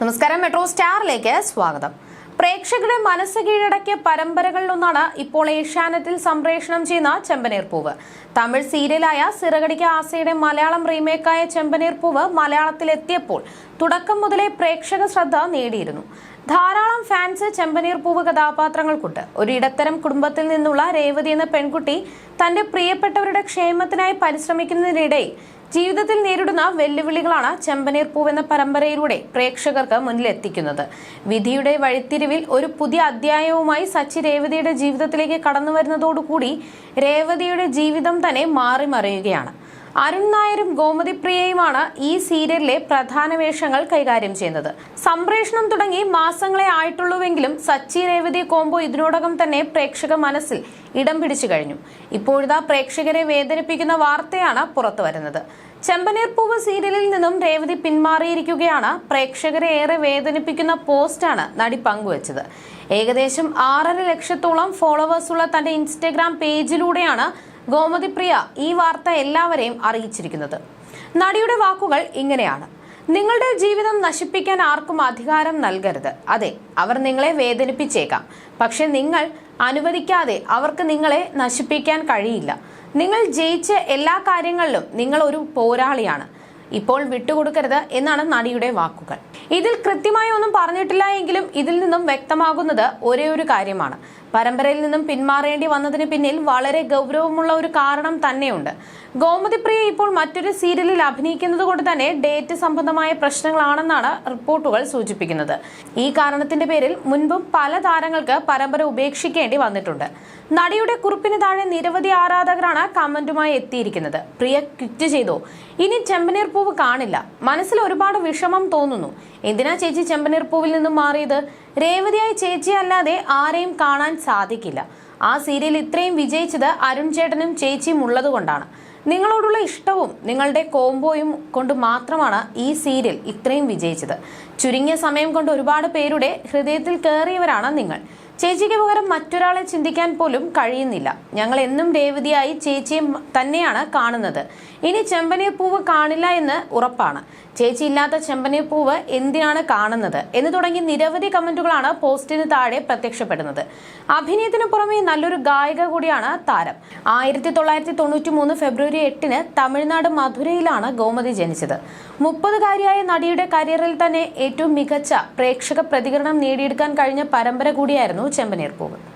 നമസ്കാരം. മെട്രോ സ്റ്റാറിലേക്ക് സ്വാഗതം. പ്രേക്ഷകരുടെ മനസ്സ് കീഴടക്കിയ പരമ്പരകളിലൊന്നാണ് ഇപ്പോൾ ഏഷ്യാനെറ്റിൽ സംപ്രേഷണം ചെയ്യുന്ന ചെമ്പനീർ പൂവ്. തമിഴ് സീരിയലായ സിറകടിക്ക ആസയുടെ മലയാളം റീമേക്കായ ചെമ്പനീർ പൂവ് മലയാളത്തിലെത്തിയപ്പോൾ തുടക്കം മുതലേ പ്രേക്ഷക ശ്രദ്ധ നേടിയിരുന്നു. ധാരാളം ഫാൻസ് ചെമ്പനീർ പൂവ് കഥാപാത്രങ്ങൾക്കുണ്ട്. ഒരു ഇടത്തരം കുടുംബത്തിൽ നിന്നുള്ള രേവതി എന്ന പെൺകുട്ടി തന്റെ പ്രിയപ്പെട്ടവരുടെ ക്ഷേമത്തിനായി പരിശ്രമിക്കുന്നതിനിടയിൽ ജീവിതത്തിൽ നേരിടുന്ന വെല്ലുവിളികളാണ് ചെമ്പനീർ പൂവെന്ന പരമ്പരയിലൂടെ പ്രേക്ഷകർക്ക് മുന്നിലെത്തിക്കുന്നത്. വിധിയുടെ വഴിത്തിരിവിൽ ഒരു പുതിയ അധ്യായവുമായി സച്ചി രേവതിയുടെ ജീവിതത്തിലേക്ക് കടന്നു വരുന്നതോടുകൂടി രേവതിയുടെ ജീവിതം തന്നെ മാറിമറിയുകയാണ്. അരുൺ നായരും ഗോമതി പ്രിയയുമാണ് ഈ സീരിയലിലെ പ്രധാന വേഷങ്ങൾ കൈകാര്യം ചെയ്യുന്നത്. സംപ്രേഷണം തുടങ്ങി മാസങ്ങളെ ആയിട്ടുള്ളൂവെങ്കിലും സച്ചി രേവതി കോംബോ ഇതിനോടകം തന്നെ പ്രേക്ഷക മനസ്സിൽ ഇടം പിടിച്ചു കഴിഞ്ഞു. ഇപ്പോഴിതാ പ്രേക്ഷകരെ വേദനിപ്പിക്കുന്ന വാർത്തയാണ് പുറത്തു വരുന്നത്. ചെമ്പനീർ പൂവ് സീരിയലിൽ നിന്നും രേവതി പിന്മാറിയിരിക്കുകയാണ്. പ്രേക്ഷകരെ ഏറെ വേദനിപ്പിക്കുന്ന പോസ്റ്റാണ് നടി പങ്കുവച്ചത്. ഏകദേശം ആറര ലക്ഷത്തോളം ഫോളോവേഴ്സുള്ള തന്റെ ഇൻസ്റ്റഗ്രാം പേജിലൂടെയാണ് ഗോമതി പ്രിയ ഈ വാർത്ത എല്ലാവരെയും അറിയിച്ചിരിക്കുന്നത്. നടിയുടെ വാക്കുകൾ ഇങ്ങനെയാണ്. നിങ്ങളുടെ ജീവിതം നശിപ്പിക്കാൻ ആർക്കും അധികാരം നൽകരുത്. അതെ അവർ നിങ്ങളെ വേദനിപ്പിച്ചേക്കാം. പക്ഷെ നിങ്ങൾ അനുവദിക്കാതെ അവർക്ക് നിങ്ങളെ നശിപ്പിക്കാൻ കഴിയില്ല. നിങ്ങൾ ജയിച്ച എല്ലാ കാര്യങ്ങളിലും നിങ്ങൾ ഒരു പോരാളിയാണ്. ഇപ്പോൾ വിട്ടുകൊടുക്കരുത് എന്നാണ് നടിയുടെ വാക്കുകൾ. ഇതിൽ കൃത്യമായി ഒന്നും പറഞ്ഞിട്ടില്ല എങ്കിലും ഇതിൽ നിന്നും വ്യക്തമാകുന്നത് ഒരേ ഒരു കാര്യമാണ്. പരമ്പരയിൽ നിന്നും പിന്മാറേണ്ടി വന്നതിന് പിന്നിൽ വളരെ ഗൗരവമുള്ള ഒരു കാരണം തന്നെയുണ്ട്. ഗോമതി പ്രിയ ഇപ്പോൾ മറ്റൊരു സീരിയലിൽ അഭിനയിക്കുന്നത് കൊണ്ട് തന്നെ ഡേറ്റ് സംബന്ധമായ പ്രശ്നങ്ങളാണെന്നാണ് റിപ്പോർട്ടുകൾ സൂചിപ്പിക്കുന്നത്. ഈ കാരണത്തിന്റെ പേരിൽ മുൻപും പല താരങ്ങൾക്ക് പരമ്പര ഉപേക്ഷിക്കേണ്ടി വന്നിട്ടുണ്ട്. നടിയുടെ കുറിപ്പിന് താഴെ നിരവധി ആരാധകരാണ് കമന്റുമായി എത്തിയിരിക്കുന്നത്. പ്രിയ ക്വിറ്റ് ചെയ്തോ ഇനി ചെമ്പനീർ പൂവ് കാണില്ല. മനസ്സിൽ ഒരുപാട് വിഷമം തോന്നുന്നു. എന്തിനാ ചേച്ചി ചെമ്പനീർ പൂവിൽ നിന്നും മാറിയത്? രേവതിയായി ചേച്ചി അല്ലാതെ ആരെയും കാണാൻ സാധിക്കില്ല. ആ സീരിയൽ ഇത്രയും വിജയിച്ചത് അരുൺ ചേട്ടനും ചേച്ചിയും ഉള്ളതുകൊണ്ടാണ്. നിങ്ങളോടുള്ള ഇഷ്ടവും നിങ്ങളുടെ കോംബോയും കൊണ്ട് മാത്രമാണ് ഈ സീരിയൽ ഇത്രയും വിജയിച്ചത്. ചുരുങ്ങിയ സമയം കൊണ്ട് ഒരുപാട് പേരുടെ ഹൃദയത്തിൽ കയറിയവരാണ് നിങ്ങൾ. ചേച്ചിക്ക് പകരം മറ്റൊരാളെ ചിന്തിക്കാൻ പോലും കഴിയുന്നില്ല. ഞങ്ങൾ എന്നും രേവതിയായി ചേച്ചിയെ തന്നെയാണ് കാണുന്നത്. ഇനി ചെമ്പനീർ പൂവ് കാണില്ല എന്ന് ഉറപ്പാണ്. ചേച്ചി ഇല്ലാത്ത ചെമ്പനീർ പൂവ് എന്തിനാണ് കാണുന്നത് എന്ന് തുടങ്ങി നിരവധി കമന്റുകളാണ് പോസ്റ്റിന് താഴെ പ്രത്യക്ഷപ്പെടുന്നത്. അഭിനയത്തിന് പുറമെ നല്ലൊരു ഗായിക കൂടിയാണ് താരം. ആയിരത്തി തൊള്ളായിരത്തി തൊണ്ണൂറ്റി മൂന്ന് ഫെബ്രുവരി എട്ടിന് തമിഴ്നാട് മധുരയിലാണ് ഗോമതി ജനിച്ചത്. മുപ്പതുകാരിയായ നടിയുടെ കരിയറിൽ തന്നെ ഏറ്റവും മികച്ച പ്രേക്ഷക പ്രതികരണം നേടിയെടുക്കാൻ കഴിഞ്ഞ പരമ്പര കൂടിയായിരുന്നു ചെമ്പനീർ പൂവ്